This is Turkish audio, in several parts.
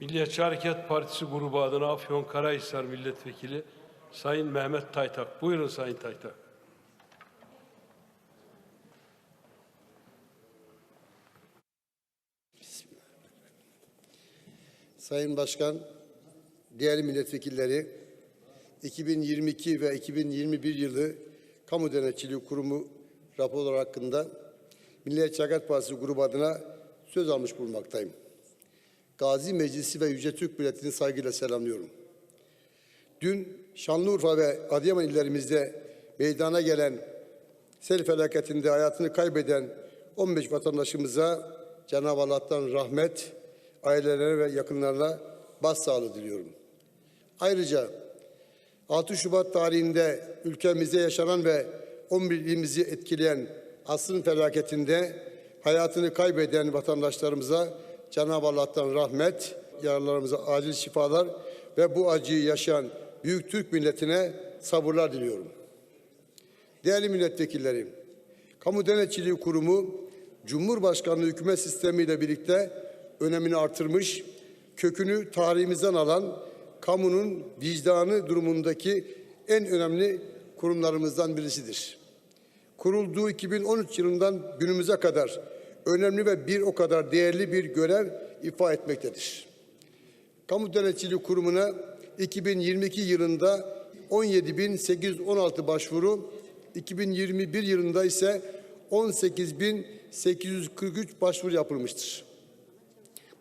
Milliyetçi Hareket Partisi grubu adına Afyonkarahisar Milletvekili Sayın Mehmet Taytak. Buyurun Sayın Taytak. Sayın Başkan, değerli milletvekilleri, 2022 ve 2021 yılı Kamu Denetçiliği Kurumu raporları hakkında Milliyetçi Hareket Partisi grubu adına söz almış bulunmaktayım. Gazi Meclisi ve Yüce Türk milletini saygıyla selamlıyorum. Dün Şanlıurfa ve Adıyaman illerimizde meydana gelen sel felaketinde hayatını kaybeden 15 vatandaşımıza Cenab-ı Allah'tan rahmet, ailelerine ve yakınlarına başsağlığı diliyorum. Ayrıca 6 Şubat tarihinde ülkemizde yaşanan ve 11 ilimizi etkileyen asrın felaketinde hayatını kaybeden vatandaşlarımıza Cenab-ı Allah'tan rahmet, yaralarımıza acil şifalar ve bu acıyı yaşayan Büyük Türk milletine sabırlar diliyorum. Değerli milletvekilleri, Kamu Denetçiliği Kurumu Cumhurbaşkanlığı hükümet sistemiyle birlikte önemini artırmış, kökünü tarihimizden alan kamunun vicdanı durumundaki en önemli kurumlarımızdan birisidir. Kurulduğu 2013 yılından günümüze kadar önemli ve bir o kadar değerli bir görev ifa etmektedir. Kamu Denetçiliği Kurumu'na 2022 yılında 17.816 başvuru, 2021 yılında ise 18.843 başvuru yapılmıştır.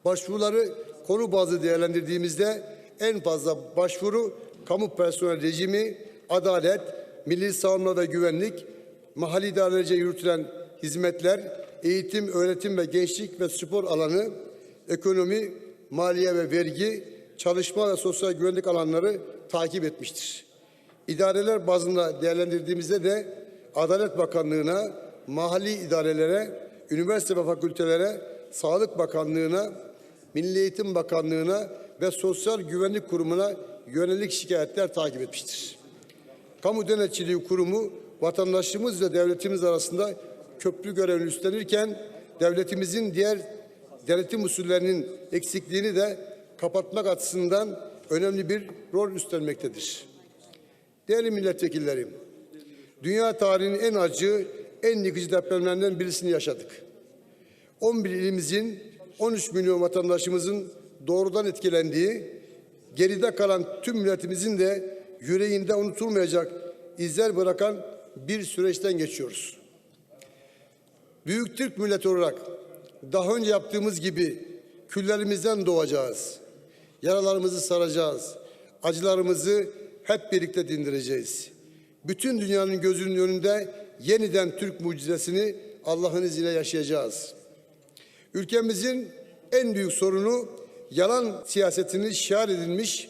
Başvuruları konu bazlı değerlendirdiğimizde en fazla başvuru kamu personel rejimi, adalet, milli savunma ve güvenlik, mahalli idarelerce yürütülen hizmetler, eğitim, öğretim ve gençlik ve spor alanı, ekonomi, maliye ve vergi, çalışma ve sosyal güvenlik alanları takip etmiştir. İdareler bazında değerlendirdiğimizde de Adalet Bakanlığı'na, mahalli idarelere, üniversite ve fakültelere, Sağlık Bakanlığı'na, Milli Eğitim Bakanlığı'na ve Sosyal Güvenlik Kurumu'na yönelik şikayetler takip etmiştir. Kamu Denetçiliği Kurumu vatandaşımız ve devletimiz arasında köprü görevini üstlenirken devletimizin diğer denetim usullerinin eksikliğini de kapatmak açısından önemli bir rol üstlenmektedir. Değerli milletvekillerim, dünya tarihinin en acı, en yıkıcı depremlerinden birisini yaşadık. 11 ilimizin 13 milyon vatandaşımızın doğrudan etkilendiği, geride kalan tüm milletimizin de yüreğinde unutulmayacak izler bırakan bir süreçten geçiyoruz. Büyük Türk milleti olarak daha önce yaptığımız gibi küllerimizden doğacağız. Yaralarımızı saracağız. Acılarımızı hep birlikte dindireceğiz. Bütün dünyanın gözünün önünde yeniden Türk mucizesini Allah'ın izniyle yaşayacağız. Ülkemizin en büyük sorunu yalan siyasetini şiar edilmiş,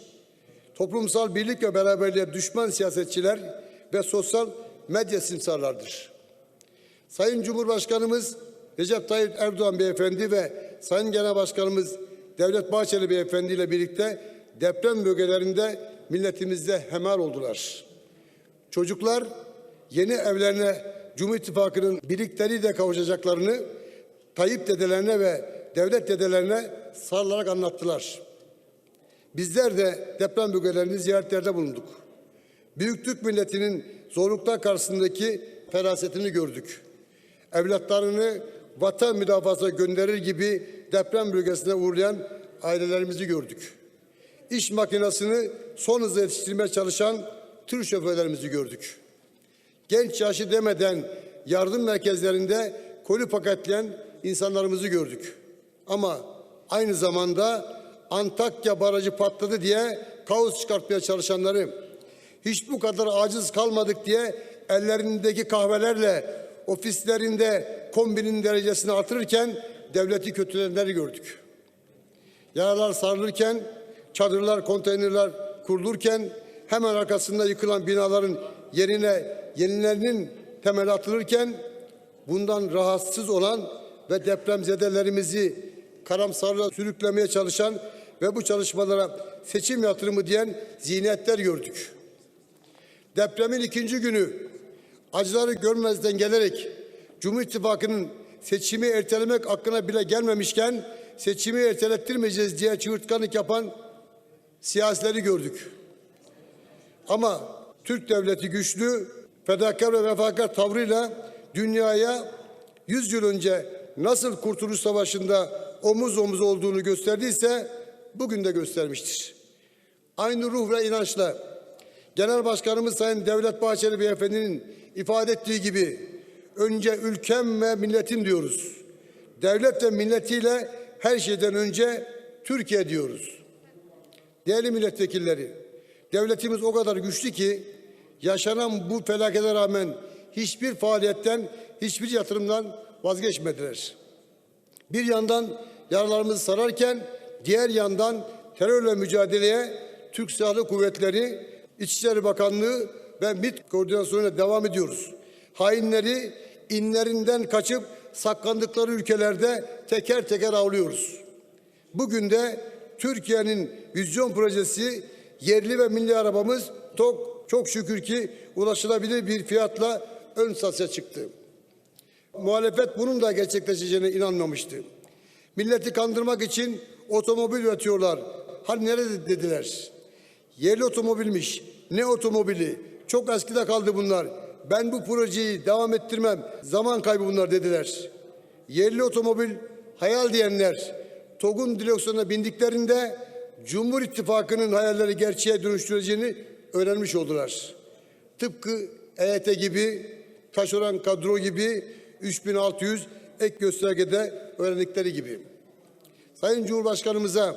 toplumsal birlik ve beraberliğe düşman siyasetçiler ve sosyal medya simsarlardır. Sayın Cumhurbaşkanımız Recep Tayyip Erdoğan Beyefendi ve Sayın Genel Başkanımız Devlet Bahçeli Beyefendi ile birlikte deprem bölgelerinde milletimizde hemhal oldular. Çocuklar yeni evlerine Cumhur İttifakı'nın birlikleriyle kavuşacaklarını Tayyip dedelerine ve devlet dedelerine sarılarak anlattılar. Bizler de deprem bölgelerini ziyaretlerde bulunduk. Büyük Türk milletinin zorluklar karşısındaki ferasetini gördük. Evlatlarını vatan müdafasına gönderir gibi deprem bölgesine uğrayan ailelerimizi gördük. İş makinesini son hızla yetiştirmeye çalışan tır şoförlerimizi gördük. Genç yaşı demeden yardım merkezlerinde koli paketleyen insanlarımızı gördük. Ama aynı zamanda Antakya barajı patladı diye kaos çıkartmaya çalışanları, hiç bu kadar aciz kalmadık diye ellerindeki kahvelerle ofislerinde kombinin derecesini artırırken devleti kötüleyenleri gördük. Yaralar sarılırken, çadırlar, konteynerler kurulurken hemen arkasında yıkılan binaların yerine yenilerinin temeli atılırken bundan rahatsız olan ve depremzedelerimizi karamsarlığa sürüklemeye çalışan ve bu çalışmalara seçim yatırımı diyen zihniyetler gördük. Depremin ikinci günü acıları görmezden gelerek Cumhur İttifakı'nın seçimi ertelemek hakkına bile gelmemişken seçimi ertelettirmeyeceğiz diye çığırtkanlık yapan siyasileri gördük. Ama Türk devleti güçlü, fedakar ve vefakar tavrıyla dünyaya 100 yıl önce nasıl Kurtuluş Savaşı'nda omuz omuz olduğunu gösterdiyse bugün de göstermiştir. Aynı ruh ve inançla Genel Başkanımız Sayın Devlet Bahçeli Beyefendi'nin ifade ettiği gibi önce ülkem ve milletim diyoruz. Devlet ve milletiyle her şeyden önce Türkiye diyoruz. Değerli milletvekilleri, devletimiz o kadar güçlü ki yaşanan bu felakete rağmen hiçbir faaliyetten, hiçbir yatırımdan vazgeçmediler. Bir yandan yaralarımızı sararken diğer yandan terörle mücadeleye Türk Silahlı Kuvvetleri, İçişleri Bakanlığı ve MİT koordinasyonuyla devam ediyoruz. Hainleri inlerinden kaçıp saklandıkları ülkelerde teker teker avlıyoruz. Bugün de Türkiye'nin vizyon projesi yerli ve milli arabamız çok, çok şükür ki ulaşılabilir bir fiyatla ön satışa çıktı. Muhalefet bunun da gerçekleşeceğine inanmamıştı. Milleti kandırmak için otomobil üretiyorlar. Hani nerede dediler? Yerli otomobilmiş. Ne otomobili? Çok eskide kaldı bunlar. Ben bu projeyi devam ettirmem. Zaman kaybı bunlar dediler. Yerli otomobil hayal diyenler TOG'un direksiyonuna bindiklerinde Cumhur İttifakı'nın hayalleri gerçeğe dönüştüreceğini öğrenmiş oldular. Tıpkı EYT gibi, taşeron kadro gibi 3600 ek göstergede öğrendikleri gibi. Sayın Cumhurbaşkanımıza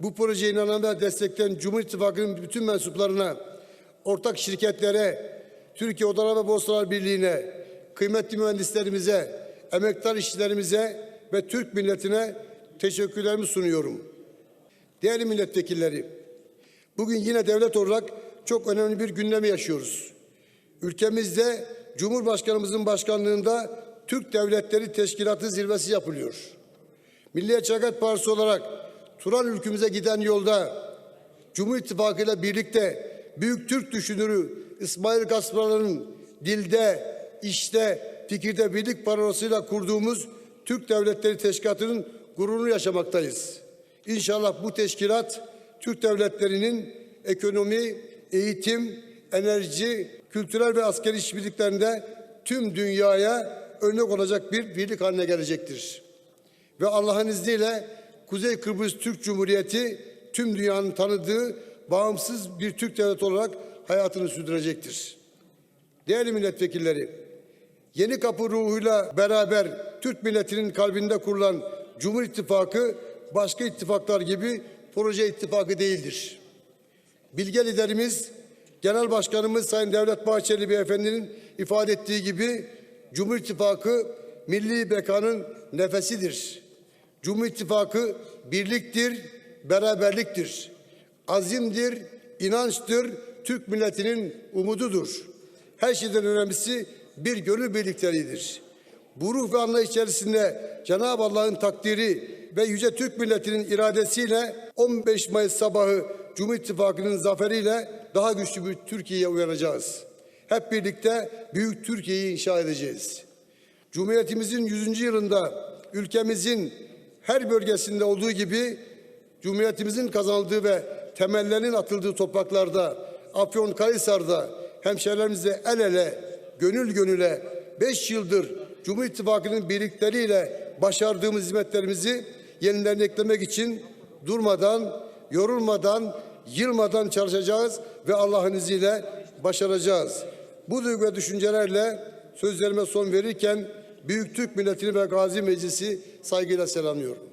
bu projeye inanan ve destekleyen Cumhur İttifakı'nın bütün mensuplarına, ortak şirketlere, Türkiye Odalar ve Borsalar Birliği'ne, kıymetli mühendislerimize, emektar işçilerimize ve Türk milletine teşekkürlerimi sunuyorum. Değerli milletvekilleri, bugün yine devlet olarak çok önemli bir gündemi yaşıyoruz. Ülkemizde Cumhurbaşkanımızın başkanlığında Türk Devletleri Teşkilatı zirvesi yapılıyor. Milliyetçi Hareket Partisi olarak Turan ülkümüze giden yolda Cumhur İttifakı ile birlikte büyük Türk düşünürü İsmail Gasparalı'nın dilde, işte, fikirde birlik parolasıyla kurduğumuz Türk Devletleri Teşkilatı'nın gururunu yaşamaktayız. İnşallah bu teşkilat Türk devletlerinin ekonomi, eğitim, enerji, kültürel ve askeri işbirliklerinde tüm dünyaya örnek olacak bir birlik haline gelecektir. Ve Allah'ın izniyle Kuzey Kıbrıs Türk Cumhuriyeti tüm dünyanın tanıdığı bağımsız bir Türk devleti olarak hayatını sürdürecektir. Değerli milletvekilleri, yeni kapı ruhuyla beraber Türk milletinin kalbinde kurulan Cumhur İttifakı başka ittifaklar gibi proje ittifakı değildir. Bilge liderimiz, Genel Başkanımız Sayın Devlet Bahçeli Beyefendi'nin ifade ettiği gibi Cumhur İttifakı milli bekanın nefesidir. Cumhur İttifakı birliktir, beraberliktir. Azimdir, inançtır, Türk milletinin umududur. Her şeyden önemlisi bir gönül birlikteliğidir. Bu ruh ve anlayış içerisinde Cenab-ı Allah'ın takdiri ve yüce Türk milletinin iradesiyle 15 Mayıs sabahı Cumhur İttifakı'nın zaferiyle daha güçlü bir Türkiye'ye uyanacağız. Hep birlikte büyük Türkiye'yi inşa edeceğiz. Cumhuriyetimizin 100. yılında ülkemizin her bölgesinde olduğu gibi Cumhuriyetimizin kazanıldığı ve temellerinin atıldığı topraklarda, Afyonkarahisar'da hemşehrilerimizle el ele, gönül gönüle 5 yıldır Cumhur İttifakı'nın birlikleriyle başardığımız hizmetlerimizi yenilerini eklemek için durmadan, yorulmadan, yılmadan çalışacağız ve Allah'ın izniyle başaracağız. Bu duygu ve düşüncelerle sözlerime son verirken Büyük Türk Milletini ve Gazi Meclisi saygıyla selamlıyorum.